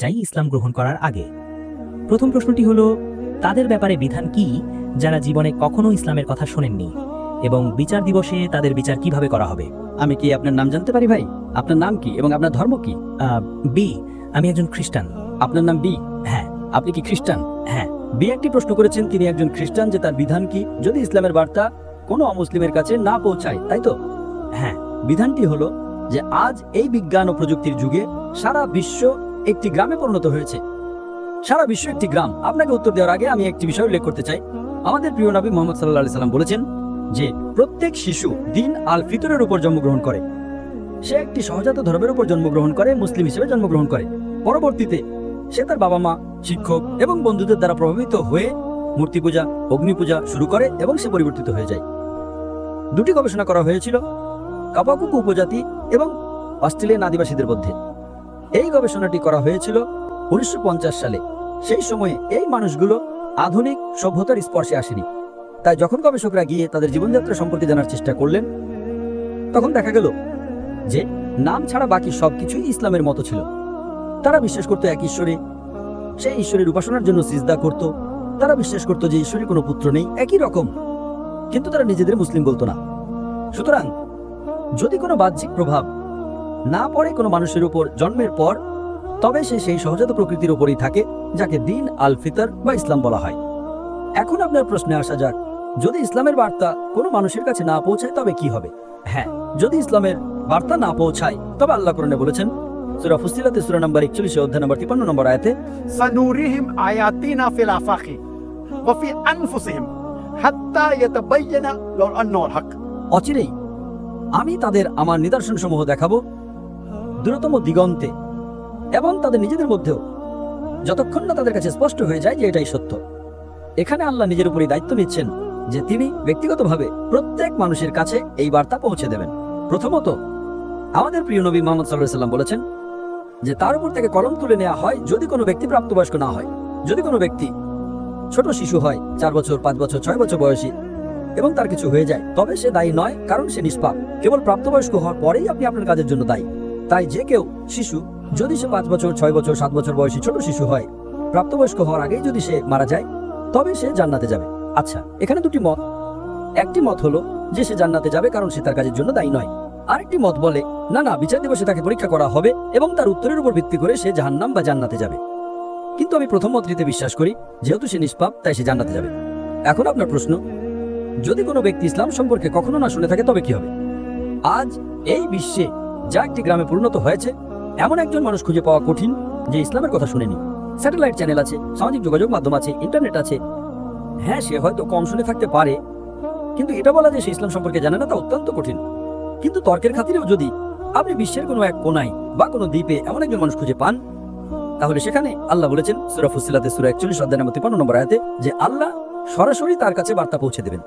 চাই ইসলাম গ্রহণ করার আগে। প্রথম প্রশ্নটি হলো তাদের ব্যাপারে বিধান কি যারা জীবনে কখনো ইসলামের কথা শোনেননি? এবং বিচার দিবসে তাদের বিচার কীভাবে করা হবে? আমি কি আপনার নাম জানতে পারি ভাই? আপনার নাম কি এবং আপনার ধর্ম কি? বি আমি একজন খ্রিস্টান। আপনার নাম বি হ্যাঁ। আপনি কি খ্রিস্টান? হ্যাঁ। বি একটি প্রশ্ন করেছেন তিনি একজন খ্রিস্টান যে তার বিধান কি? যদি ইসলামের বার্তা কোনো অমুসলিমের কাছে না পৌঁছায় তাই তো? হ্যাঁ। বিধানটি হলো যে আজ এই বিজ্ঞান ও প্রযুক্তির যুগে সারা বিশ্ব একটি গ্রামে পরিণত হয়েছে। সারা বিশ্ব একটি গ্রাম। আপনাকে উত্তর দেওয়ার আগে আমি একটি বিষয় উল্লেখ করতে চাই। আমাদের প্রিয় নবী মোহাম্মদ সাল্লাহ সাল্লাম বলেছেন যে, প্রত্যেক শিশু দিন আল ফিতরের উপর জন্মগ্রহণ করে। সে একটি সহজাত ধর্মের উপর জন্মগ্রহণ করে, মুসলিম হিসেবে জন্মগ্রহণ করে। পরবর্তীতে সে তার বাবা মা শিক্ষক এবং বন্ধুদের দ্বারা প্রভাবিত হয়ে মূর্তি পূজা, অগ্নি পূজা শুরু করে এবং সে পরিবর্তিত হয়ে যায়। দুটি গবেষণা করা হয়েছিল কাপাকুকু উপজাতি এবং অস্ট্রেলিয়ান আদিবাসীদের মধ্যে। এই গবেষণাটি করা হয়েছিল উনিশশো পঞ্চাশ সালে। সেই সময়ে এই মানুষগুলো আধুনিক সভ্যতার স্পর্শে আসেনি। তাই যখন গবেষকরা গিয়ে তাদের জীবনযাত্রা সম্পর্কে জানার চেষ্টা করলেন, তখন দেখা গেল যে নাম ছাড়া বাকি সবকিছুই ইসলামের মতো ছিল। তারা বিশ্বাস করতো এক ঈশ্বরে, সেই ঈশ্বরের উপাসনার জন্য সিজদা করত। তারা বিশ্বাস করতো যে ঈশ্বরের কোনো পুত্র নেই, একই রকম। কিন্তু তারা নিজেদের মুসলিম বলতো না। সুতরাং যদি কোনো বাহ্যিক প্রভাব না পড়ে কোনো মানুষের উপর জন্মের পর তবে সে সেই সহজাত প্রকৃতির উপরই থাকে যাকে দিন আল ফিতর বা ইসলাম বলা হয়। এখন আপনার প্রশ্নে আসা যাক যদি ইসলামের বার্তা কোনো মানুষের কাছে না পৌঁছায় তবে কি হবে? হ্যাঁ যদি ইসলামের বার্তা না পৌঁছায় তবে আল্লাহ করণে বলেছেন নম্বর একচল্লিশে অধ্যায় নম্বর নম্বর অচিরেই আমি তাদের আমার নিদর্শন সমূহ দেখাবো দূরতম দিগন্তে এবং তাদের নিজেদের মধ্যেও যতক্ষণ না তাদের কাছে স্পষ্ট হয়ে যায় যে এটাই সত্য। এখানে আল্লাহ নিজের উপরই দায়িত্ব নিচ্ছেন যে তিনি ব্যক্তিগতভাবে প্রত্যেক মানুষের কাছে এই বার্তা পৌঁছে দেবেন। প্রথমত, আমাদের প্রিয় নবী মোহাম্মদ সাল্লাহ সাল্লাম বলেছেন যে তার উপর থেকে কলম তুলে নেওয়া হয় যদি কোনো ব্যক্তি প্রাপ্তবয়স্ক না হয়। যদি কোনো ব্যক্তি ছোট শিশু হয়, চার বছর, পাঁচ বছর, ছয় বছর বয়সী এবং তার কিছু হয়ে যায়, তবে সে দায়ী নয়, কারণ সে নিষ্পাপ। কেবল প্রাপ্তবয়স্ক হওয়ার পরেই আপনি আপনার কাজের জন্য দায়ী। তাই যে কেউ শিশু, যদি সে পাঁচ বছর, ছয় বছর, সাত বছর বয়সী ছোট শিশু হয়, প্রাপ্তবয়স্ক হওয়ার আগেই যদি সে মারা যায়, তবে সে জান্নাতে যাবে। আচ্ছা এখানে দুটি মত। একটি মত হলো যে সে জান্নাতে যাবে কারণ সে তার কাজের জন্য দায়ী নয়। আরেকটি মত বলে, না না, বিচার দিবসে তাকে পরীক্ষা করা হবে এবং তার উত্তরের উপর ভিত্তি করে সে জাহান্নাম বা জান্নাতে যাবে। কিন্তু আমি প্রথম মত মতটিতে বিশ্বাস করি, যেহেতু সে নিষ্পাপ, তাই সে জান্নাতে যাবে। এখন আপনার প্রশ্ন, যদি কোনো ব্যক্তি ইসলাম সম্পর্কে কখনো না শুনে থাকে, তবে কি হবে? আজ এই বিশ্বে যা একটি গ্রামে পরিণত হয়েছে। এমন একজন মানুষ খুঁজে পাওয়া কঠিন, যে ইসলামের কথা শুনেনি। স্যাটেলাইট চ্যানেল আছে, সামাজিক যোগাযোগ মাধ্যম আছে, ইন্টারনেট আছে। হ্যাঁ সে হয়তো কম শুনে থাকতে পারে। কিন্তু এটা বলা যে সে ইসলাম সম্পর্কে জানে না, তা অত্যন্ত কঠিন। কিন্তু তর্কের খাতিরেও যদি আপনি বিশ্বের কোনো এক কোনায় বা কোনো দ্বীপে এমন একজন মানুষ খুঁজে পান, তাহলে সেখানে আল্লাহ বলেছেন, সুরা ফুসিলাতে সুরা একচল্লিশ অধ্যায় নম্বর তিপ্পান্ন নম্বর আয়াতে, যে আল্লাহ সরাসরি তার কাছে বার্তা পৌঁছে দেবেন।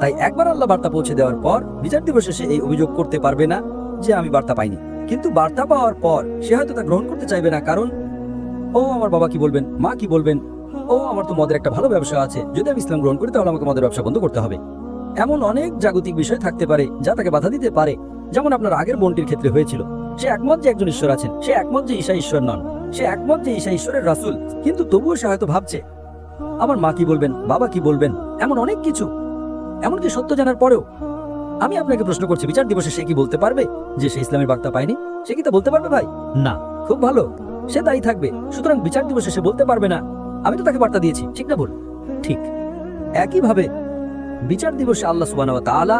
তাই একবার আল্লাহ বার্তা পৌঁছে দেওয়ার পর, বিচার দিবসে সে এই অভিযোগ করতে পারবে না। যে আমি বার্তা পাইনি। কিন্তু বার্তা পাওয়ার পর সে হয়তো তা গ্রহণ করতে চাইবে না, কারণ ও আমার বাবা কি বলবেন, মা কি বলবেন, ও আমার তো মদের একটা ভালো ব্যবসা আছে। যদি আমি ইসলাম গ্রহণ করি, তাহলে আমাকে মদের ব্যবসা বন্ধ করতে হবে। এমন অনেক জাগতিক বিষয় থাকতে পারে, যা তাকে বাধা দিতে পারে। যেমন আপনার আগের বোনটির ক্ষেত্রে হয়েছিল। সে একমত যে একজন ঈশ্বর আছেন, সে একমত যে ঈশা ঈশ্বর নন, সে একমত যে ঈশা ঈশ্বরের রাসুল, কিন্তু তবুও সে হয়তো ভাবছে, আমার মা কি বলবেন, বাবা কি বলবেন, এমন অনেক কিছু। এমনকি সত্য জানার পরেও আমি আপনাকে প্রশ্ন করছি বিচার দিবসে সে কি বলতে পারবে যে সে ইসলামের বার্তা পায়নি সে কি তা বলতে পারবে ভাই না খুব ভালো সে তাই থাকবে সুতরাং বিচার দিবসে সে বলতে পারবে না আমি তো তাকে বার্তা দিয়েছি ঠিক না বল ঠিক একইভাবে বিচার দিবসে আল্লাহ সুবহানাহু ওয়া তাআলা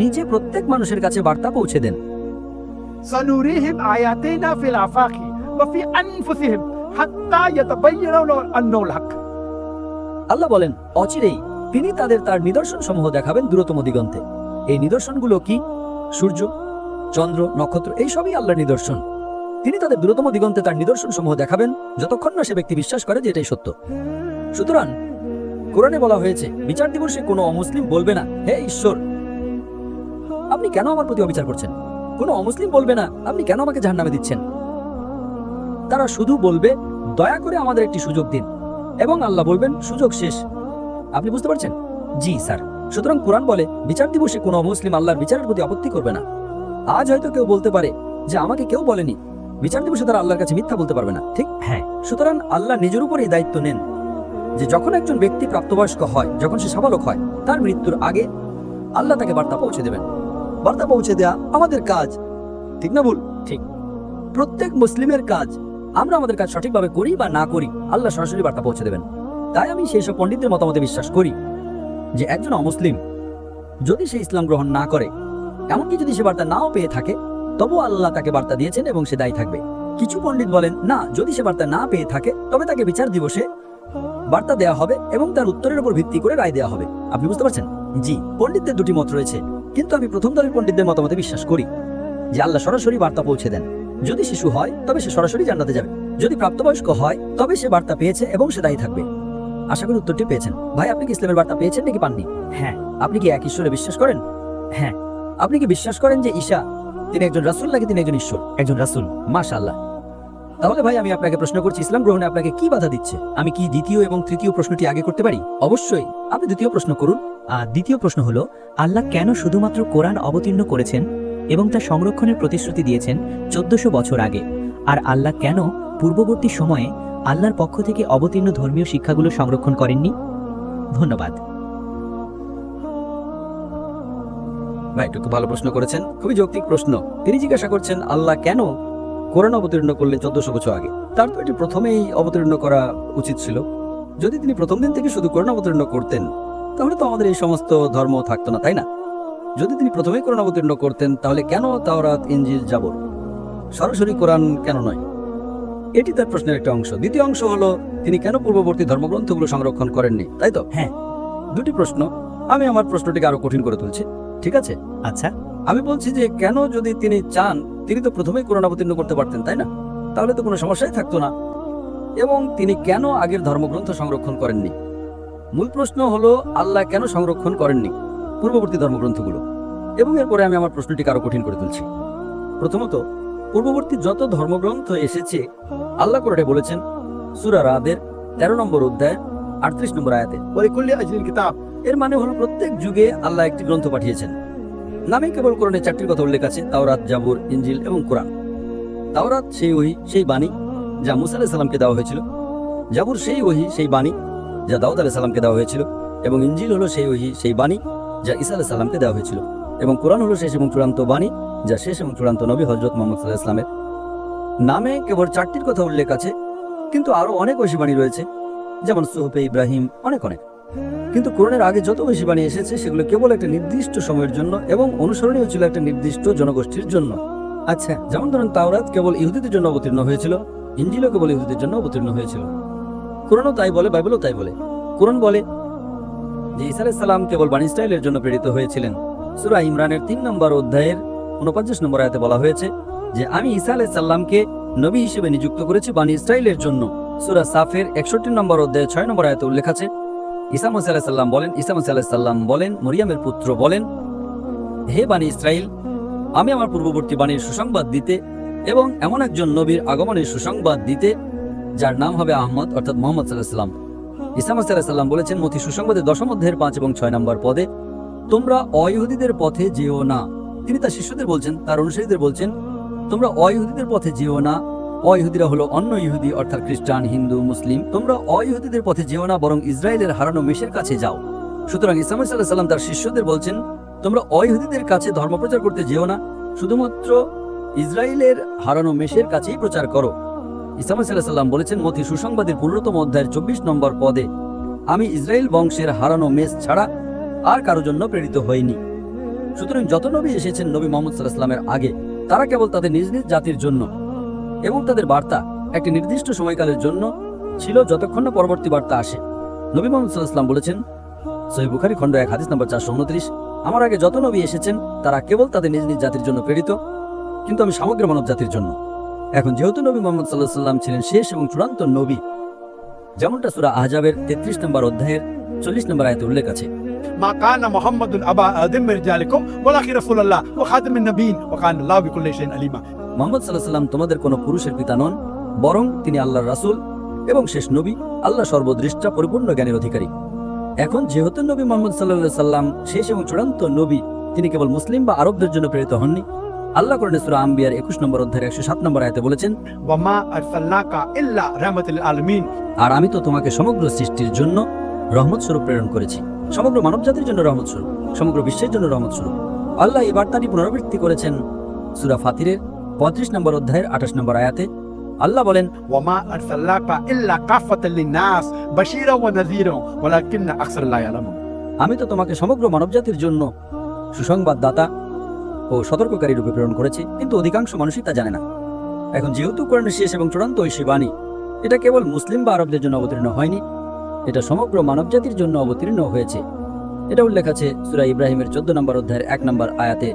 নিজে প্রত্যেক মানুষের কাছে বার্তা পৌঁছে দেন سنريهم آياتنا في الآفاق وفي أنفسهم حتى يتبين لو أنه الحق আল্লাহ বলেন অচিরেই তিনি তাদের তার নিদর্শন সমূহ দেখাবেন দূরতম দিগন্তে এই নিদর্শনগুলো কি? সূর্য, চন্দ্র, নক্ষত্র, এই সবই আল্লাহর নিদর্শন। তিনি তাদের দূরতম দিগন্তে তার নিদর্শন সমূহ দেখাবেন, যতক্ষণ না সে ব্যক্তি বিশ্বাস করে যে এটাই সত্য। সুতরাং, কোরআনে বলা হয়েছে, বিচার দিবসে কোনো অমুসলিম বলবে না, হে ঈশ্বর, আপনি কেন আমার প্রতি অবিচার করছেন? কোনো অমুসলিম বলবে না, আপনি কেন আমাকে জাহান্নামে দিচ্ছেন? তারা শুধু বলবে, দয়া করে আমাদের একটি সুযোগ দিন। এবং আল্লাহ বলবেন, সুযোগ শেষ। আপনি বুঝতে পারছেন? জি, স্যার। সুতরাং কোরআন বলে বিচার দিবসে কোনো মুসলিম আল্লাহর বিচারের প্রতি আপত্তি করবে না। আজ হয়তো কেউ বলতে পারে যে আমাকে কেউ বলেনি। বিচার দিবসে তারা আল্লাহর কাছে মিথ্যা বলতে পারবে না ঠিক? হ্যাঁ। সুতরাং আল্লাহ নিজের উপর এই দায়িত্ব নেন যে যখন একজন ব্যক্তি প্রাপ্তবয়স্ক হয় যখন সে সাবালক হয় তার মৃত্যুর আগে আল্লাহ তাকে বার্তা পৌঁছে দেবেন। বার্তা পৌঁছে দেয়া আমাদের কাজ ঠিক না ভুল? ঠিক। প্রত্যেক মুসলিমের কাজ আমরা আমাদের কাজ সঠিকভাবে করি বা না করি আল্লাহ সরাসরি বার্তা পৌঁছে দেবেন। তাই আমি সেই সব পণ্ডিতদের মতামতে বিশ্বাস করি। যে একজন অমুসলিম। যদি সে ইসলাম গ্রহণ না করে, এমনকি যদি সে বার্তা নাও পেয়ে থাকে তবু আল্লাহ তাকে বার্তা দিয়েছেন এবং সে দায়ী থাকবে। কিছু পণ্ডিত বলেন, না, যদি সে বার্তা না পেয়ে থাকে, তবে তাকে বিচার দিবসে বার্তা দেওয়া হবে এবং তার উত্তরের উপর ভিত্তি করে রায় দেওয়া হবে। আপনি বুঝতে পারছেন? জি, পণ্ডিতদের দুটি মত রয়েছে। কিন্তু আমি প্রথম দলের পণ্ডিতদের মতামতে বিশ্বাস করি যে আল্লাহ সরাসরি বার্তা পৌঁছে দেন। যদি শিশু হয়, তবে সে সরাসরি জান্নাতে যাবে। যদি প্রাপ্তবয়স্ক হয়, তবে সে বার্তা পেয়েছে এবং সে দায়ী থাকবে। আশা করি উত্তরটি পেয়েছেন। ভাই, আপনি কি ইসলামের বার্তা পেয়েছেন নাকি পাননি? হ্যাঁ আপনি কি এক ঈশ্বরে বিশ্বাস করেন? হ্যাঁ আপনি কি বিশ্বাস করেন যে ঈশা তিনি একজন রাসূল নাকি তিনি একজন ঈশ্বর? একজন রাসূল, মাশাআল্লাহ। তাহলে ভাই, আমি আপনাকে প্রশ্ন করছি, ইসলাম গ্রহণে আপনাকে কি বাধা দিচ্ছে? আমি কি দ্বিতীয় এবং তৃতীয় প্রশ্নটি আগে করতে পারি? অবশ্যই। আপনি দ্বিতীয় প্রশ্ন করুন। আর দ্বিতীয় প্রশ্ন হলো, আল্লাহ কেন শুধুমাত্র কোরআন অবতীর্ণ করেছেন এবং তা সংরক্ষণের প্রতিশ্রুতি দিয়েছেন চোদ্দশো বছর আগে? আর আল্লাহ কেন পূর্ববর্তী সময়ে আল্লাহর পক্ষ থেকে অবতীর্ণ ধর্মীয় শিক্ষাগুলো সংরক্ষণ করেননি? ধন্যবাদ। ভাই, একটু ভালো প্রশ্ন করেছেন। খুবই যৌক্তিক প্রশ্ন। তিনি জিজ্ঞাসা করছেন, আল্লাহ কেন কোরআন অবতীর্ণ করলেন চোদ্দশো বছর আগে? তার তো এটি প্রথমেই অবতীর্ণ করা উচিত ছিল। যদি তিনি প্রথম দিন থেকে শুধু কোরআন অবতীর্ণ করতেন, তাহলে তো আমাদের এই সমস্ত ধর্ম থাকতো না, তাই না? যদি তিনি প্রথমেই কোরআন অবতীর্ণ করতেন, তাহলে কেন তাওরাত ইঞ্জিল যাবর সরাসরি কোরআন কেন নয়? এটি তার প্রশ্নের একটা অংশ। দ্বিতীয় অংশ হলো তিনি কেন পূর্ববর্তী ধর্মগ্রন্থগুলো সংরক্ষণ করেননি? তাই তো? হ্যাঁ। দুটি প্রশ্ন। আমি আমার প্রশ্নটিকে আরও কঠিন করে তুলছি। ঠিক আছে? আচ্ছা। আমি বলছি যে কেন যদি তিনি চান তিনি তো প্রথমেই কোরআন অবতীর্ণ করতে পারতেন তাই না? তাহলে তো কোনো সমস্যাই থাকতো না। এবং তিনি কেন আগের ধর্মগ্রন্থ সংরক্ষণ করেননি? মূল প্রশ্ন হলো আল্লাহ কেন সংরক্ষণ করেননি পূর্ববর্তী ধর্মগ্রন্থগুলো? এবং এরপরে আমি আমার প্রশ্নটিকে আরও কঠিন করে তুলছি। প্রথমত পূর্ববর্তী যত ধর্মগ্রন্থ এসেছে, আল্লাহ কোরআনে বলেছেন, সুরা রাদের তেরো নম্বর অধ্যায়, আটত্রিশ নম্বর আয়াতে কিতাব। এর মানে হলো প্রত্যেক যুগে আল্লাহ একটি গ্রন্থ পাঠিয়েছেন। নামে কেবল কোরআনে চারটির কথা উল্লেখ আছে, তাওরাত, জাবুর ইঞ্জিল এবং কোরআন। তাওরাত সেই ওহি, সেই বাণী যা মুসা আলাহ সাল্লামকে দেওয়া হয়েছিল। জাবুর সেই ওহি, সেই বাণী যা দাউদ আলাহ সাল্লামকে দেওয়া হয়েছিল। এবং ইঞ্জিল হলো সেই ওহি, সেই বাণী যা ঈসা আলাহ সাল্লামকে দেওয়া হয়েছিল। এবং কোরআন হলো শেষ এবং চূড়ান্ত বাণী যা শেষ এবং চূড়ান্ত নবী হজরত মোহাম্মদ সাল্লাহ ইসলামের নামে কেবল চারটির কথা উল্লেখ আছে কিন্তু আরও অনেক ঐশী বাণী রয়েছে যেমন সুহফে ইব্রাহিম অনেক অনেক। কিন্তু কোরআনের আগে যত বেশি বাণী এসেছে সেগুলো কেবল একটা নির্দিষ্ট সময়ের জন্য এবং অনুসরণীয় ছিল একটা নির্দিষ্ট জনগোষ্ঠীর জন্য। আচ্ছা। যেমন ধরুন তাওরাত কেবল ইহুদিদের জন্য অবতীর্ণ হয়েছিল ইঞ্জিলও কেবল ইহুদিদের জন্য অবতীর্ণ হয়েছিল। কোরআনও তাই বলে বাইবেলও তাই বলে। কোরআন বলে যে আলাইহিস সালাম কেবল বাণী ইসরায়েলের জন্য প্রেরিত হয়েছিলেন। সূরা ইমরানের তিন নম্বর অধ্যায়ের উনপঞ্চাশ নম্বর আয়তে বলা হয়েছে যে, আমি ঈসা আলাইহিস সালামকে নবী হিসেবে নিযুক্ত করেছি বাণী ইসরায়েলের জন্য। সূরা সাফের একষট্টি নম্বর অধ্যায়ে ছয় নম্বর আয়াতে উল্লেখ আছে, ঈসা মুসা সাল্লাম বলেন, ঈসা মুসা সাল্লাম বলেন, মরিয়ামের পুত্র বলেন, হে বাণী ইসরাইল আমি আমার পূর্ববর্তী বাণীর সুসংবাদ দিতে এবং এমন একজন নবীর আগমনের সুসংবাদ দিতে, যার নাম হবে আহমদ, অর্থাৎ মোহাম্মদ সাল্লাহ সাল্লাম। ইসলাম সাল্লাম বলেছেন, মতি সুসংবাদের দশম অধ্যায়ের পাঁচ এবং ছয় নম্বর পদে তোমরা অইহুদিদের পথে যেও না। তিনি তার শিষ্যদের বলছেন, তার অনুসারীদের বলছেন, তোমরা অইহুদিদের পথে যেও না। অইহুদিরা হলো অন্য ইহুদি, অর্থাৎ খ্রিস্টান, হিন্দু, মুসলিম। তোমরা অইহুদিদের পথে যেও না, বরং ইসরায়েলের হারানো মেষের কাছে যাও। সুতরাং ইসলাম সাল্লাহ সাল্লাম তার শিষ্যদের বলছেন, তোমরা অইহুদিদের কাছে ধর্মপ্রচার করতে যেও না, শুধুমাত্র ইসরায়েলের হারানো মেষের কাছেই প্রচার করো। ইসলাম সাল্লাহ সাল্লাম বলেছেন, মতি সুসংবাদের পনেরোতম অধ্যায়ের চব্বিশ নম্বর পদে, আমি ইসরায়েল বংশের হারানো মেষ ছাড়া আর কারও জন্য প্রেরিত হয়নি। সুতরাং যত নবী এসেছেন নবী মোহাম্মদ সাল্লাহ সাল্লামের আগে, তারা কেবল তাদের নিজ নিজ জাতির জন্য এবং তাদের বার্তা একটি নির্দিষ্ট সময়কালের জন্য ছিল যতক্ষণ না পরবর্তী বার্তা আসে। নবী মোহাম্মদ সাল্লাহ সাল্লাম বলেছেন সহি বুখারি খণ্ড এক, হাদিস নম্বর চারশো উনত্রিশ, আমার আগে যত নবী এসেছেন, তারা কেবল তাদের নিজ নিজ জাতির জন্য প্রেরিত, কিন্তু আমি সমগ্র মানব জাতির জন্য। এখন যেহেতু নবী মোহাম্মদ সাল্লাহ সাল্লাম ছিলেন শেষ এবং চূড়ান্ত নবী, যেমনটা সুরা আহজাবের তেত্রিশ নম্বর অধ্যায়ের চল্লিশ নম্বর আয়তে উল্লেখ আছে মা কানা মোহাম্মদুল আবা আদিম রিজালিকুম ওয়ালাকি রাসূলুল্লাহ ওয়া খাতামুন নবীন ওয়া কানা আল্লাহু বিকুল্লি শাইইন আলিমা মুহাম্মদ সাল্লাল্লাহু আলাইহি সাল্লাম তোমাদের কোনো পুরুষের পিতা নন বরং তিনি আল্লাহর রাসূল এবং শেষ নবী আল্লাহ সর্বদৃষ্টা পরিপূর্ণ জ্ঞানের অধিকারী। এখন যেহেতু নবী মোহাম্মদ সাল্লাহ সাল্লাম শেষ এবং চূড়ান্ত নবী তিনি কেবল মুসলিম বা আরবদের জন্য প্রেরিত হননি। আল্লাহ কোরআনে সূরা আম্বিয়ার 21 নম্বর একশো 107 নম্বর আয়াতে বলেছেন ওয়া আর আমি তো তোমাকে সমগ্র সৃষ্টির জন্য রহমত স্বরূপ প্রেরণ করেছি। সমগ্র মানবজাতির জন্য রহমত স্বরূপ সমগ্র বিশ্বের জন্য রহমত স্বরূপ। আল্লাহ এই বার্তাটি পুনরাবৃত্তি করেছেন সুরা ফাতিরের পঁয়ত্রিশ নম্বর অধ্যায়ের আঠাশ নম্বর আয়াতে। আল্লাহ বলেন ওয়ামা আরসাল্লাকা ইল্লা কাফাতাল লিন-নাস বাশীরা ওয়া নাযীরা ওয়ালাকিন আকসার লা ইয়ালামুন। আমি তো তোমাকে সমগ্র মানবজাতির জন্য সুসংবাদদাতা ও সতর্ককারী রূপে প্রেরণ করেছি কিন্তু অধিকাংশ মানুষই তা জানে না। এখন যেহেতু কোরআন শেষ এবং চূড়ান্ত ঐশী বাণী এটা কেবল মুসলিম বা আরবদের জন্য অবতীর্ণ হয়নি এটা সমগ্র মানবজাতির জন্য অবতীর্ণ হয়েছে। এটা উল্লেখ আছে সুরা ইব্রাহিমের চোদ্দ নম্বর অধ্যায়ের এক নম্বর আয়াতে।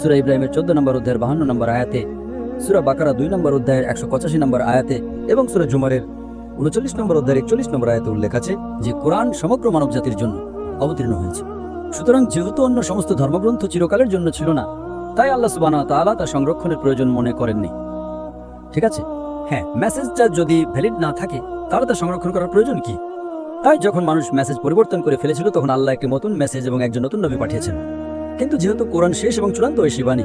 সুরা ইব্রাহিমের চোদ্দ নম্বর অধ্যায়ের বাহান্ন নম্বর আয়াতে, সুরা বাকারা দুই নম্বর অধ্যায়ের একশো পঁচাশি নম্বর আয়াতে এবং সুরা জুমারের উনচল্লিশ নম্বর অধ্যায়ের একচল্লিশ নম্বর আয়াতে উল্লেখ আছে যে কোরআন সমগ্র মানবজাতির জন্য অবতীর্ণ হয়েছে। সুতরাং যেহেতু অন্য সমস্ত ধর্মগ্রন্থ চিরকালের জন্য ছিল না, তাই আল্লাহ সুবানা তাআলা তা সংরক্ষণের প্রয়োজন মনে করেননি। ঠিক আছে? হ্যাঁ মেসেজটা যদি ভ্যালিড না থাকে, তাহলে তা সংরক্ষণ করার প্রয়োজন কি? তাই যখন মানুষ মেসেজ পরিবর্তন করে ফেলেছিল, তখন আল্লাহ একটি নতুন মেসেজ এবং একজন নতুন নবী পাঠিয়েছেন। কিন্তু যেহেতু কোরআন শেষ এবং চূড়ান্ত ওই শিবানী,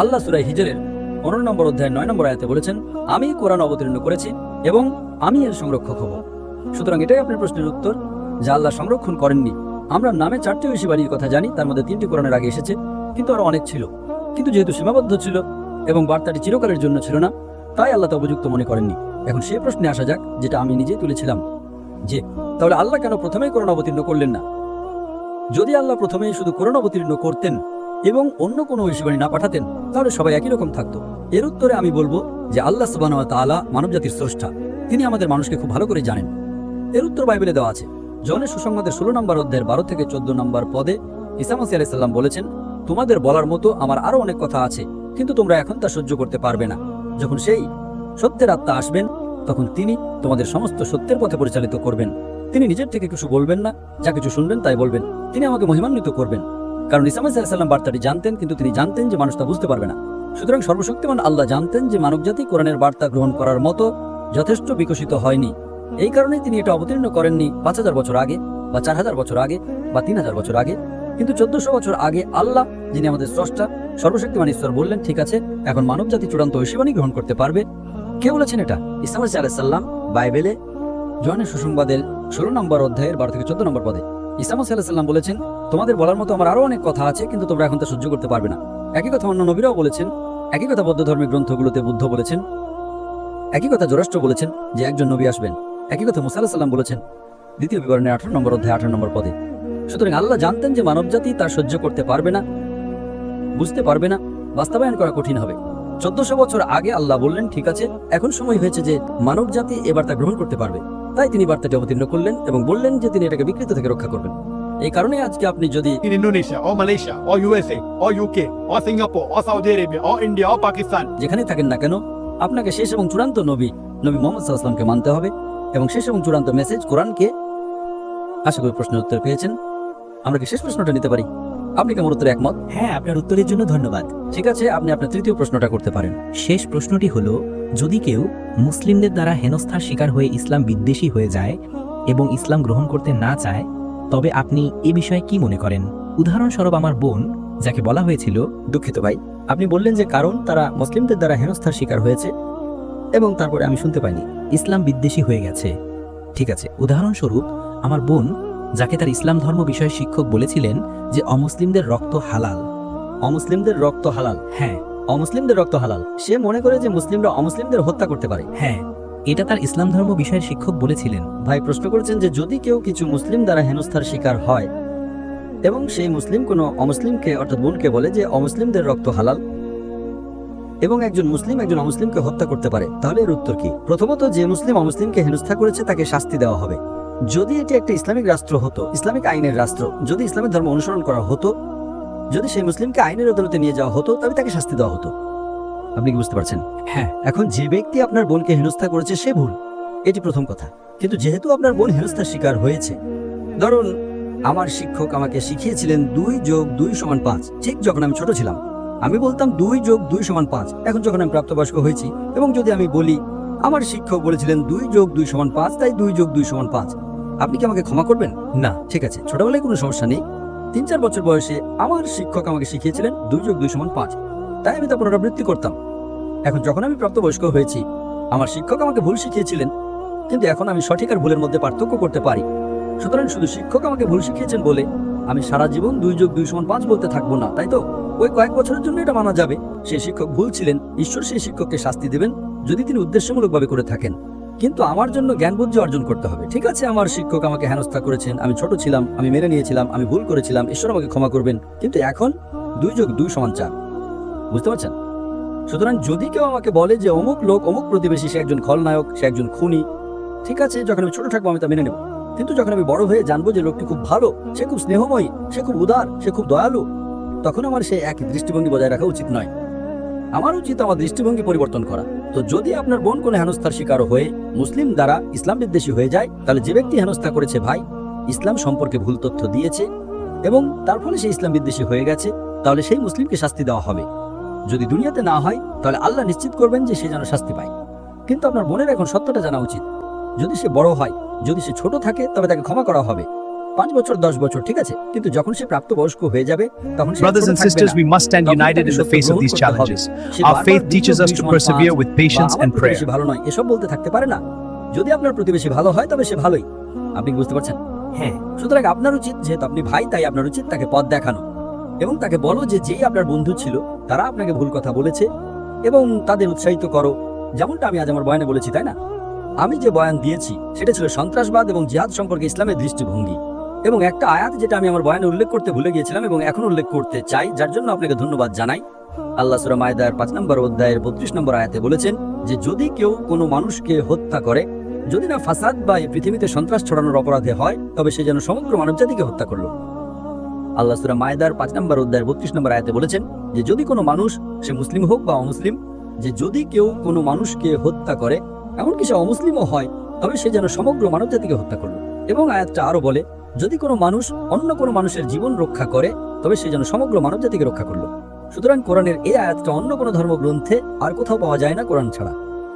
আল্লাহ সুরাই হিজরের পনেরো নম্বর অধ্যায় নয় নম্বর আয়াতে বলেছেন, আমি কোরআন অবতীর্ণ করেছি এবং আমি এর সংরক্ষক হব। সুতরাং এটাই আপনার প্রশ্নের উত্তর, যা আল্লাহ সংরক্ষণ করেননি। আমরা নামে চারটি ঐশী বাড়ির কথা জানি, তার মধ্যে তিনটি কোরআনের আগে এসেছে, কিন্তু আরও অনেক ছিল। কিন্তু যেহেতু সীমাবদ্ধ ছিল এবং বার্তাটি চিরকালের জন্য ছিল না, তাই আল্লাহ তা উপযুক্ত মনে করেননি। এখন সেই প্রশ্নে আসা যাক, যেটা আমি নিজেই তুলেছিলাম, যে তাহলে আল্লাহ কেন প্রথমেই কোরআন অবতীর্ণ করলেন না? যদি আল্লাহ প্রথমেই শুধু কোরআন অবতীর্ণ করতেন এবং অন্য কোনো ঐশীবাণী না পাঠাতেন, তাহলে সবাই একই রকম থাকতো। এর উত্তরে আমি বলব যে আল্লাহ সুবাহ তাআলা মানবজাতির স্রষ্টা। তিনি আমাদের মানুষকে খুব ভালো করে জানেন। এর উত্তর বাইবেলে দেওয়া আছে, জনের সুসংবাদের ষোলো নম্বর অধ্যায়ের বারো থেকে চোদ্দ নম্বর পদে ইসামাসি আলাইসাল্লাম বলেছেন, তোমাদের বলার মতো আমার আরও অনেক কথা আছে, কিন্তু তোমরা এখন তা সহ্য করতে পারবে না। যখন সেই সত্যের আত্মা আসবেন, তখন তিনি তোমাদের সমস্ত সত্যের পথে পরিচালিত করবেন। তিনি নিজের থেকে কিছু বলবেন না, যা কিছু শুনবেন তাই বলবেন। তিনি আমাকে মহিমান্বিত করবেন। কারণ ইসামাস আলাইসাল্লাম বার্তাটি জানতেন, কিন্তু তিনি জানতেন যে মানুষ তা বুঝতে পারবে না। সুতরাং সর্বশক্তিমান আল্লাহ জানতেন যে মানবজাতি কোরআনের বার্তা গ্রহণ করার মতো যথেষ্ট বিকশিত হয়নি। এই কারণেই তিনি এটা অবতীর্ণ করেননি পাঁচ হাজার বছর আগে, বা চার হাজার বছর আগে, বা তিন হাজার বছর আগে। কিন্তু চোদ্দশো বছর আগে আল্লাহ, যিনি আমাদের স্রষ্টা, সর্বশক্তিমান ঈশ্বর বললেন, ঠিক আছে, এখন মানবজাতি চূড়ান্ত ঐশীবাণী গ্রহণ করতে পারবে। কে বলেছেন এটা? ইসলাম আলাইসাল্লাম বাইবেলে জনের সুসংবাদের ষোলো নম্বর অধ্যায়ের বারো থেকে চোদ্দ নম্বর পদে ইসলাম আলাইসাল্লাম বলেছেন, তোমাদের বলার মতো আমার আরও অনেক কথা আছে, কিন্তু তোমরা এখন তা সহ্য করতে পারবে না। একই কথা অন্য নবীরাও বলেছেন, একই কথা বৌদ্ধ ধর্মের গ্রন্থগুলোতে বুদ্ধ বলেছেন, একই কথা জোরাষ্ট্র বলেছেন যে একজন নবী আসবেন। একই কথা মুসা সাল্লাম বলেছেন, দ্বিতীয় বিবরণের আঠারো নম্বর অধ্যায়, আঠারো নম্বর পদে। সুতরাং আল্লাহ জানতেন যে মানবজাতি তা সহ্য করতে পারবে না, বুঝতে পারবে না, বাস্তবায়ন করা কঠিন হবে। চোদ্দশো বছর আগে আল্লাহ বললেন, ঠিক আছে, এখন সময় হয়েছে যে মানব জাতি এবার তা গ্রহণ করতে পারবে। তাই তিনি বার্তাটি অবতীর্ণ করলেন এবং বললেন যে তিনি এটাকে বিকৃত থেকে রক্ষা করবেন। এই কারণে আজকে আপনি যদি in Indonesia or Malaysia or USA or UK or Singapore or Saudi Arabia or India or Pakistan যেখানেই থাকেন না কেন আপনাকে শেষ এবং চূড়ান্ত নবী নবী মোহাম্মদ সাল্লামকে মানতে হবে এবং শেষ এবং চূড়ান্ত মেসেজ কোরআনকে আশা করি প্রশ্নের উত্তর পেয়েছেন। আমরা কি শেষ প্রশ্নটা নিতে পারি? আপনি কেমন উত্তরে একমত? হ্যাঁ আপনার উত্তরের জন্য ধন্যবাদ। ঠিক আছে আপনি আপনার তৃতীয় প্রশ্নটা করতে পারেন। শেষ প্রশ্নটি হলো যদি কেউ মুসলিমদের দ্বারা হেনস্থার শিকার হয়ে ইসলাম বিদ্বেষী হয়ে যায় এবং ইসলাম গ্রহণ করতে না চায় তবে আপনি এ বিষয়ে কি মনে করেন? উদাহরণস্বরূপ আমার বোন যাকে বলা হয়েছিল দুঃখিত ভাই আপনি বললেন যে কারণ তারা মুসলিমদের দ্বারা হেনস্থার শিকার হয়েছে এবং তারপরে আমি শুনতে পাইনি। ইসলাম বিদ্বেষী হয়ে গেছে। ঠিক আছে উদাহরণস্বরূপ আমার বোন যাকে তার ইসলাম ধর্ম বিষয়ে শিক্ষক বলেছিলেন যে অমুসলিমদের রক্ত হালাল। অমুসলিমদের রক্ত হালাল? হ্যাঁ। অমুসলিমদের রক্ত হালাল। সে মনে করে যে মুসলিমরা অমুসলিমদের হত্যা করতে পারে। হ্যাঁ এটা তার ইসলাম ধর্ম বিষয়ের শিক্ষক বলেছিলেন। ভাই প্রশ্ন করেছেন যে যদি কেউ কিছু মুসলিম দ্বারা হেনস্থার শিকার হয় এবং সেই মুসলিম কোনো অমুসলিমকে অর্থাৎ বোনকে বলে যে অমুসলিমদের রক্ত হালাল এবং একজন মুসলিম একজন অমুসলিমকে হত্যা করতে পারে তাহলে এর উত্তর কি? প্রথমত যে মুসলিম অমুসলিমকে হেনস্থা করেছে তাকে শাস্তি দেওয়া হবে। যদি এটি একটা ইসলামিক রাষ্ট্র হতো ইসলামিক আইনের রাষ্ট্র যদি ইসলামিক ধর্ম অনুসরণ করা হতো যদি সেই মুসলিমকে আইনের আদালতে নিয়ে যাওয়া হতো তবে তাকে শাস্তি দেওয়া হতো। আপনি কি বুঝতে পারছেন? হ্যাঁ। এখন যে ব্যক্তি আপনার বোনকে হেনস্থা করেছে সে ভুল। এটি প্রথম কথা। কিন্তু যেহেতু আপনার বোন হেনস্থার শিকার হয়েছে ধরুন আমার শিক্ষক আমাকে শিখিয়েছিলেন দুই যোগ দুই সমান পাঁচ। ঠিক যখন আমি ছোট ছিলাম আমি বলতাম দুই যোগ দুই সমান পাঁচ। এখন যখন আমি প্রাপ্তবয়স্ক হয়েছি এবং যদি আমি বলি আমার শিক্ষক বলেছিলেন দুই যোগ দুই সমান পাঁচ তাই দুই যোগ দুই সমান পাঁচ। আপনি কি আমাকে ক্ষমা করবেন? না। ঠিক আছে ছোটবেলায় কোনো সমস্যা নেই। তিন চার বছর বয়সে আমার শিক্ষক আমাকে শিখিয়েছিলেন দুই যোগ দুই সমান পাঁচ। তাই আমি তা পুনরাবৃত্তি করতাম। এখন যখন আমি প্রাপ্তবয়স্ক হয়েছি, আমার শিক্ষক আমাকে ভুল শিখিয়েছিলেন, কিন্তু এখন আমি সঠিক আর ভুলের মধ্যে পার্থক্য করতে পারি। সুতরাং শুধু শিক্ষক আমাকে ভুল শিখিয়েছেন বলে আমি সারা জীবন দুই যোগ দুই সমান পাঁচ বলতে থাকব না, তাই তো? ওই কয়েক বছরের জন্য এটা মানা যাবে। সেই শিক্ষক ভুল ছিলেন, ঈশ্বর সেই শিক্ষককে শাস্তি দেবেন যদি তিনি উদ্দেশ্যমূলকভাবে করে থাকেন। কিন্তু আমার জন্য জ্ঞান বুদ্ধি অর্জন করতে হবে। ঠিক আছে, আমার শিক্ষক আমাকে হেনস্থা করেছেন, আমি ছোট ছিলাম, আমি মেনে নিয়েছিলাম, আমি ভুল করেছিলাম, ঈশ্বর আমাকে ক্ষমা করবেন। কিন্তু এখন দুই যোগ দুই সমান চার। বুঝতে পারছেন? সুতরাং যদি কেউ আমাকে বলে যে অমুক লোক, অমুক প্রতিবেশী, সে একজন খলনায়ক, সে একজন খুনি, ঠিক আছে, যখন আমি ছোট থাকব আমি তা মেনে নেব। কিন্তু যখন আমি বড় হয়ে জানব যে লোকটি খুব ভালো, সে খুব স্নেহময়ী, সে খুব উদার, সে খুব দয়ালু, তখন আমার সেই এক দৃষ্টিভঙ্গি বজায় রাখা উচিত নয়। আমার উচিত আমার দৃষ্টিভঙ্গি পরিবর্তন করা। তো যদি আপনার বোন কোনো হেনস্থার শিকার হয়ে মুসলিম দ্বারা ইসলাম বিদ্বেষী হয়ে যায়, তাহলে যে ব্যক্তি হেনস্থা করেছে ভাই, ইসলাম সম্পর্কে ভুল তথ্য দিয়েছে এবং তার ফলে সে ইসলাম বিদ্বেষী হয়ে গেছে, তাহলে সেই মুসলিমকে শাস্তি দেওয়া হবে। যদি দুনিয়াতে না হয়, তাহলে আল্লাহ নিশ্চিত করবেন যে সে যেন শাস্তি পায়। কিন্তু আপনার বোনের এখন সত্যটা জানা উচিত। যদি সে বড় হয়, যদি সে ছোট থাকে, তবে তাকে ক্ষমা করা হবে। পাঁচ বছর দশ বছর ঠিক আছে? কিন্তু যখন সে প্রাপ্তবয়স্ক হয়ে যাবে তখন Brothers and sisters, we must stand united in the face of these challenges. Our faith teaches us to persevere with patience and prayer. ভালো নয়। এসব বলতে থাকতে পারে না। যদি আপনার প্রতিবেশী ভালো হয় তবে সে ভালোই। আপনি বুঝতে পারছেন? হ্যাঁ। সুতরাং আপনার উচিত যেহেতু আপনি ভাই তাই আপনার উচিত তাকে পথ দেখানো। এবং তাকে বলো যে যেই আপনার বন্ধু ছিল তারা আপনাকে ভুল কথা বলেছে এবং তাদের উৎসাহিত করো। যেমনটা আমি আজ আমার বয়ানে বলেছি তাই না? আমি যে বয়ান দিয়েছি সেটা ছিল সন্ত্রাসবাদ এবং জিহাদ সম্পর্কে ইসলামের দৃষ্টিভঙ্গি। এবং একটা আয়াত যেটা আমি আমার বয়ানে উল্লেখ করতে ভুলে গিয়েছিলাম এবং এখন উল্লেখ করতে চাই, যার জন্য আপনাকে ধন্যবাদ জানাই। আল্লাহ সুরা মায়দার পাঁচ নম্বর অধ্যায়ের বত্রিশ নম্বর আয়াতে বলেছেন যে, যদি কেউ কোনো মানুষকে হত্যা করে, যদি না ফাসাদ বা এই পৃথিবীতে সন্ত্রাস ছড়ানোর অপরাধে হয়, তবে সে যেন সমগ্র মানবজাতিকে হত্যা করল। আল্লাহ সুরা মায়দার পাঁচ নম্বর অধ্যায়ের বত্রিশ নম্বর আয়াতে বলেছেন যে, যদি কোনো মানুষ, সে মুসলিম হোক বা অমুসলিম, যে যদি কেউ কোনো মানুষকে হত্যা করে, এমনকি সে অমুসলিমও হয়, তবে সে যেন সমগ্র মানবজাতিকে হত্যা করল। এবং আয়াতটা আরও বলে যদি কোনো মানুষ অন্য কোনো মানুষের জীবন রক্ষা করে, তবে সে যেন সমগ্র মানবজাতিকে রক্ষা করল। সুতরাং কোরআনের এই আয়াতটা অন্য কোনো ধর্মগ্রন্থে আর কোথাও পাওয়া যায় না কোরআন ছাড়া।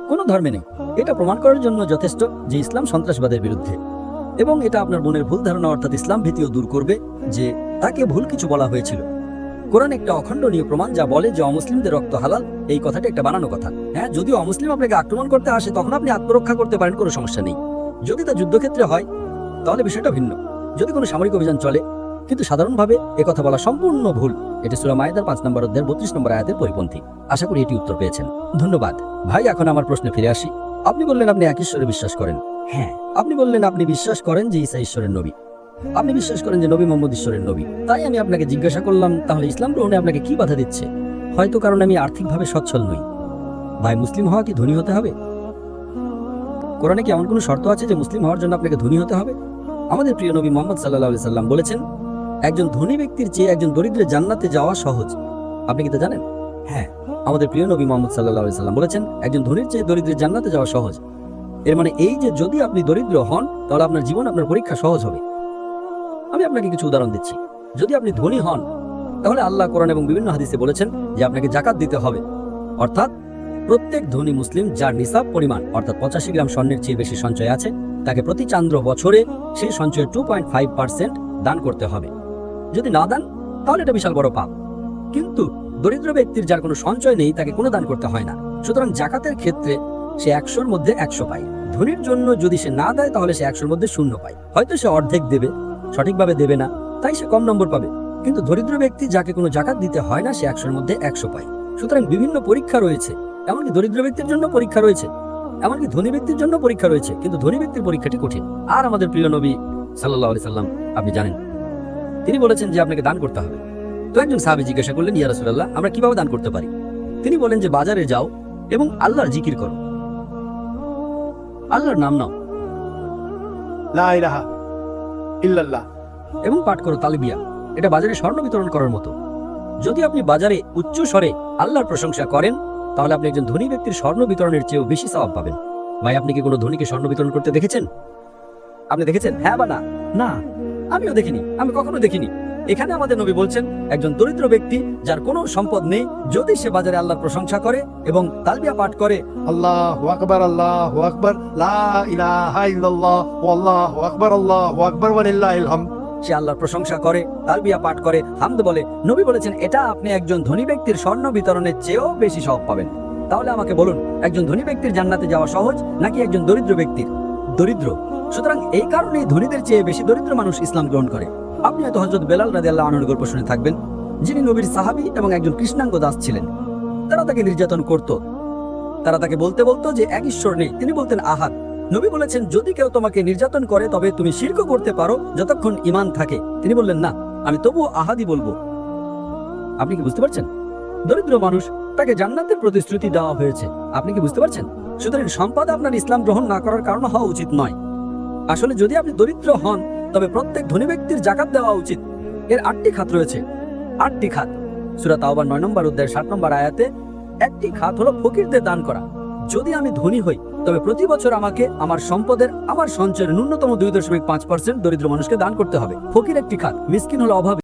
কোনো ধর্মে নেই। এটা প্রমাণ করার জন্য যথেষ্ট যে ইসলাম সন্ত্রাসবাদের বিরুদ্ধে। এবং এটা আপনার বোনের ভুল ধারণা অর্থাৎ ইসলাম ভীতিও দূর করবে যে তাকে ভুল কিছু বলা হয়েছিল। কোরআন একটা অখণ্ডনীয় প্রমাণ যা বলে যে অমুসলিমদের রক্ত হালাল, এই কথাটা একটা বানানো কথা। হ্যাঁ যদি অমুসলিম আপনাকে আক্রমণ করতে আসে, তখন আপনি আত্মরক্ষা করতে পারেন, কোনো সমস্যা নেই। যদি তা যুদ্ধক্ষেত্রে হয়, তাহলে বিষয়টা ভিন্ন। যদি কোনো সামরিক অভিযান চলে কিন্তু সাধারণভাবে কথা বলা সম্পূর্ণ ভুল। এটি সুরা মায়েদার পাঁচ নম্বর অধ্যায়ের বত্রিশ নম্বর আয়াতের পরিপন্থী। আশা করি এটি উত্তর পেয়েছেন। ধন্যবাদ। ভাই এখন আমার প্রশ্নে ফিরে আসি। আপনি বললেন আপনি এক ঈশ্বরে বিশ্বাস করেন। হ্যাঁ। আপনি বললেন আপনি বিশ্বাস করেন যে ঈসা ঈশ্বরের নবী। আপনি বিশ্বাস করেন যে নবী মোহাম্মদ ঈশ্বরের নবী। তাই আমি আপনাকে জিজ্ঞাসা করলাম তাহলে ইসলাম গ্রহণে আপনাকে কি বাধা দিচ্ছে? হয়তো কারণ আমি আর্থিকভাবে সচ্ছল নই। ভাই মুসলিম হওয়া কি ধনী হতে হবে? কোরআনে কি এমন কোনো শর্ত আছে যে মুসলিম হওয়ার জন্য আপনাকে ধনী হতে হবে? আমাদের প্রিয় নবী মোহাম্মদ সাল্লাহ সাল্লাম বলেছেন, একজন ধনী ব্যক্তির চেয়ে একজন দরিদ্রের জান্নাতে যাওয়া সহজ। আপনি কি তা জানেন? হ্যাঁ আমাদের প্রিয় নবী মোহাম্মদ সাল্লাহ সাল্লাম বলেছেন, একজন ধনীর চেয়ে দরিদ্রের জান্নাতে যাওয়া সহজ। এর মানে এই যে যদি আপনি দরিদ্র হন, তাহলে আপনার জীবন, আপনার পরীক্ষা সহজ হবে। আমি আপনাকে কিছু উদাহরণ দিচ্ছি। যদি আপনি ধনী হন, তাহলে আল্লাহ কোরআন এবং বিভিন্ন হাদিসে বলেছেন যে আপনাকে জাকাত দিতে হবে। অর্থাৎ প্রত্যেক ধনী মুসলিম যার নিসাব পরিমাণ, অর্থাৎ পঁচাশি গ্রাম স্বর্ণের চেয়ে বেশি সঞ্চয় আছে তাকে প্রতি চান্দ্র বছরে সেই সঞ্চয়ের টু পয়েন্ট ফাইভ পার্সেন্ট দান করতে হবে। যদি না দান, তাহলে এটা বিশাল বড় পাপ। কিন্তু দরিদ্র ব্যক্তির যার কোনো সঞ্চয় নেই, তাকে কোনো দান করতে হয় না। সুতরাং জাকাতের ক্ষেত্রে সে একশোর মধ্যে একশো পায়। ধনীর জন্য যদি সে না দেয়, তাহলে সে একশোর মধ্যে শূন্য পায়। হয়তো সে অর্ধেক দেবে, সঠিকভাবে দেবে না, তাই সে কম নম্বর পাবে। কিন্তু দরিদ্র ব্যক্তি যাকে কোনো জাকাত দিতে হয় না, সে একশোর মধ্যে একশো পায়। সুতরাং বিভিন্ন পরীক্ষা রয়েছে। এমনকি দরিদ্র ব্যক্তির জন্য পরীক্ষা রয়েছে। এমনকি ধনী ব্যক্তির জন্য পরীক্ষা রয়েছে কিন্তু ধনী ব্যক্তির পরীক্ষাটি কঠিন। আর আমাদের প্রিয় নবী সাল্লাহ আলি সাল্লাম আপনি জানেন তিনি বলেছেন যে আপনাকে দান করতে হবে। তো একজন সাহাবি জিজ্ঞাসা করলেন ইয়া রাসূলুল্লাহ আমরা কীভাবে দান করতে পারি? তিনি বলেন যে বাজারে যাও এবং আল্লাহর জিকির করো। আল্লাহর নাম নাও। ইল্লাল্লাহ। এবং পাঠ করো তালিবিয়া। এটা বাজারে স্বর্ণ বিতরণ করার মতো। যদি আপনি বাজারে উচ্চ স্বরে আল্লাহর প্রশংসা করেন তাহলে আপনি একজন ধনী ব্যক্তির স্বর্ণ বিতরণের চেয়েও বেশি সওয়াব পাবেন। ভাই, আপনি কি কোনো ধনীকে স্বর্ণ বিতরণ করতে দেখেছেন? আপনি দেখেছেন? হ্যাঁ বা না? না, আমিও দেখিনি, আমি কখনো দেখিনি। এখানে আমাদের নবী বলছেন, একজন দরিদ্র ব্যক্তি যার কোনো সম্পদ নেই, যদি সে বাজারে আল্লাহর প্রশংসা করে এবং তালবিয়া পাঠ করে, আল্লাহু আকবার আল্লাহু আকবার, লা ইলাহা ইল্লাল্লাহ, ওয়াল্লাহু আকবার, আল্লাহু আকবার, ওয়ালিল্লাহিল হামদ। সে আল্লাহর প্রশংসা করে, তালবিয়া পাঠ করে, হামদ বলে। নবী বলেছেন, এটা আপনি একজন ধনী ব্যক্তির স্বর্ণ বিতরণের চেয়েও বেশি সব পাবেন। তাহলে আমাকে বলুন, একজন ধনী ব্যক্তির জান্নাতে যাওয়া সহজ নাকি একজন দরিদ্র ব্যক্তির? দরিদ্র। সুতরাং এই কারণেই ধনীদের চেয়ে বেশি দরিদ্র মানুষ ইসলাম গ্রহণ করে। আপনি হয়তো হজরত বেলাল রাজি আল্লাহ আনুর গল্প শুনে থাকবেন, যিনি নবীর সাহাবী এবং একজন কৃষ্ণাঙ্গ দাস ছিলেন। তারা তাকে নির্যাতন করত। তারা তাকে বলতে বলতো যে, এক ঈশ্বর নেই। তিনি বলতেন, আহাদ। নবী বলেছেন, যদি কেউ তোমাকে নির্যাতন করে, তবে তুমি শির্ক করতে পারো যতক্ষণ ইমান থাকে। তিনি বললেন, না, আমি তবুও আহাদি বলব। আপনি কি বুঝতে পারছেন? দরিদ্র মানুষ, তাকে জান্নাতের প্রতিশ্রুতি দেওয়া হয়েছে। আপনি কি বুঝতে পারছেন? সুতরাং সম্পদ আপনার ইসলাম গ্রহণ না করার কারণ হওয়া উচিত নয়। আসলে যদি আপনি দরিদ্র হন, তবে প্রত্যেক ধনী ব্যক্তির জাকাত দেওয়া উচিত। এর আটটি খাত রয়েছে। আটটি খাত। সুরাত আহ্বান নয় নম্বর অধ্যায় ষাট নম্বর আয়াতে, একটি খাত হলো ফকিরদের দান করা। যদি আমি ধনী হই তবে প্রতি বছর আমাকে আমার সম্পদের, আমার সঞ্চয়ের ন্যূনতম দুই দশমিক পাঁচ পার্সেন্ট দরিদ্র মানুষকে দান করতে হবে। ফকির একটি খাত। মিসকিন হলো অভাবী।